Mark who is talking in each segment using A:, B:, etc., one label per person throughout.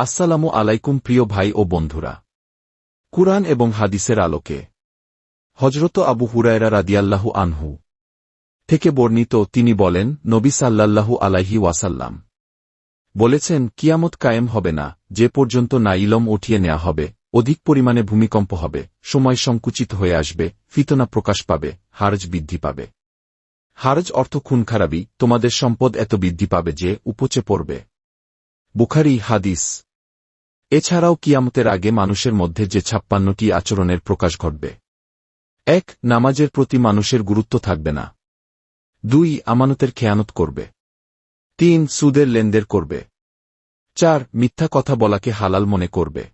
A: আসসালামু আলাইকুম প্রিয় ভাই ও বন্ধুরা। কুরআন এবং হাদিসের আলোকে। হজরত আবু হুরায়রা রাদিয়াল্লাহু আনহু থেকে বর্ণিত তিনি বলেন, নবী সাল্লাল্লাহু আলাইহি ওয়াসাল্লাম বলেছেন, কিয়ামত কায়েম হবে না, যে পর্যন্ত না ইলম উঠিয়ে নেওয়া হবে, অধিক পরিমাণে ভূমিকম্প হবে, সময় সংকুচিত হয়ে আসবে, ফিতনা প্রকাশ পাবে, হারজ বৃদ্ধি পাবে। হারজ অর্থ খুন খারাপি তোমাদের সম্পদ এত বৃদ্ধি পাবে যে উপচে পড়বে। বুখারি হাদিস। এছাড়াও কিয়ামতের আগে মানুষের মধ্যে যে ছাপ্পান্নটি আচরণের প্রকাশ ঘটবে। এক, নামাজের প্রতি মানুষের গুরুত্ব থাকবে না। দুই, আমানতের খেয়ানত করবে। তিন, সুদের লেনদের করবে। চার, মিথ্যা কথা বলাকে হালাল মনে করবে।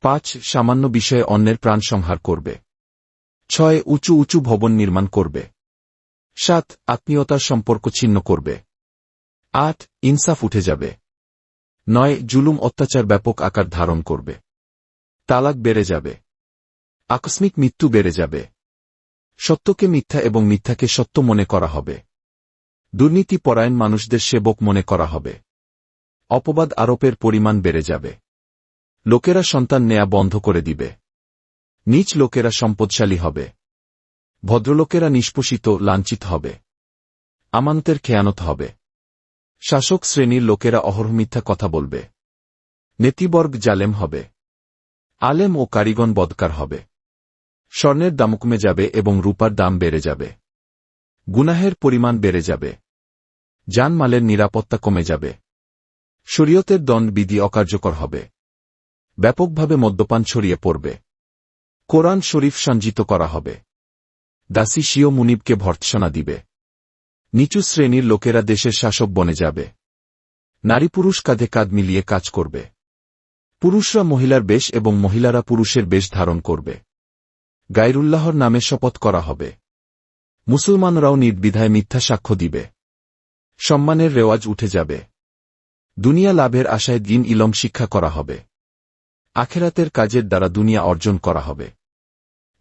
A: পাঁচ, সামান্য বিষয়ে অন্যের প্রাণ সংহার করবে। ছয়, উঁচু উঁচু ভবন নির্মাণ করবে। সাত, আত্মীয়তার সম্পর্ক ছিন্ন করবে। আট, ইনসাফ উঠে যাবে। নয়, জুলুম অত্যাচার ব্যাপক আকার ধারণ করবে। তালাক বেড়ে যাবে। আকস্মিক মৃত্যু বেড়ে যাবে। সত্যকে মিথ্যা এবং মিথ্যাকে সত্য মনে করা হবে। দুর্নীতি পরায়ণ মানুষদের সেবক মনে করা হবে। অপবাদ আরোপের পরিমাণ বেড়ে যাবে। লোকেরা সন্তান নেয়া বন্ধ করে দিবে। নিচ লোকেরা সম্পদশালী হবে। ভদ্রলোকেরা নিষ্পোষিত, লাঞ্ছিত হবে। আমানতের খেয়ানত হবে। শাসক শ্রেণির লোকেরা অহরহ মিথ্যা কথা বলবে। নেতিবর্গ জালেম হবে। আলেম ও কারিগণ বদকার হবে। স্বর্ণের দাম কমে যাবে এবং রূপার দাম বেড়ে যাবে। গুনাহের পরিমাণ বেড়ে যাবে। জানমালের নিরাপত্তা কমে যাবে। শরীয়তের দণ্ড বিধি অকার্যকর হবে। ব্যাপকভাবে মদ্যপান ছড়িয়ে পড়বে। কোরআন শরীফ সঞ্জিত করা হবে। দাসী শিও মুনিবকে ভর্ৎসনা দিবে। নিচু শ্রেণির লোকেরা দেশের শাসক বনে যাবে। নারী পুরুষ কাঁধে কাঁধ মিলিয়ে কাজ করবে। পুরুষরা মহিলার বেশ এবং মহিলারা পুরুষের বেশ ধারণ করবে। গাইরুল্লাহর নামে শপথ করা হবে। মুসলমানরাও নির্বিধায় মিথ্যা সাক্ষ্য দিবে। সম্মানের রেওয়াজ উঠে যাবে। দুনিয়া লাভের আশায় দিন ইলম শিক্ষা করা হবে। আখেরাতের কাজের দ্বারা দুনিয়া অর্জন করা হবে।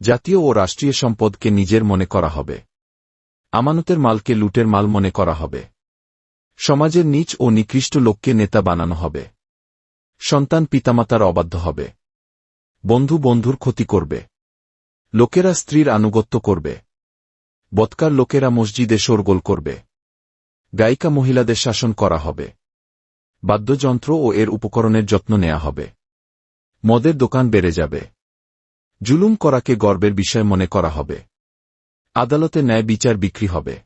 A: জাতীয় ও রাষ্ট্রীয় সম্পদকে নিজের মনে করা হবে। আমানতের মালকে লুটের মাল মনে করা হবে। সমাজের নিচ ও নিকৃষ্ট লোককে নেতা বানানো হবে। সন্তান পিতামাতার অবাধ্য হবে। বন্ধু বন্ধুর ক্ষতি করবে। লোকেরা স্ত্রীর আনুগত্য করবে। বৎকার লোকেরা মসজিদে শোরগোল করবে। গায়িকা মহিলাদের শাসন করা হবে। বাদ্যযন্ত্র ও এর উপকরণের যত্ন নেওয়া হবে। মদের দোকান বেড়ে যাবে। জুলুম করাকে গর্বের বিষয় মনে করা হবে। আদালতে ন্যায় বিচার বিক্রি হবে।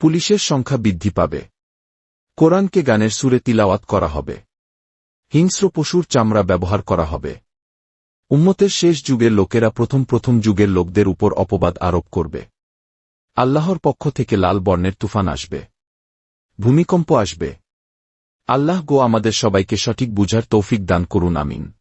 A: পুলিশের সংখ্যা বৃদ্ধি পাবে। কোরআনকে গানের সুরে তিলাওয়াত করা হবে। হিংস্র পশুর চামড়া ব্যবহার করা হবে। উম্মতের শেষ যুগের লোকেরা প্রথম প্রথম যুগের লোকদের উপর অপবাদ আরোপ করবে। আল্লাহর পক্ষ থেকে লাল বর্ণের তুফান আসবে। ভূমিকম্প আসবে। আল্লাহ গো আমাদের সবাইকে সঠিক বুঝার তৌফিক দান করুন, আমিন।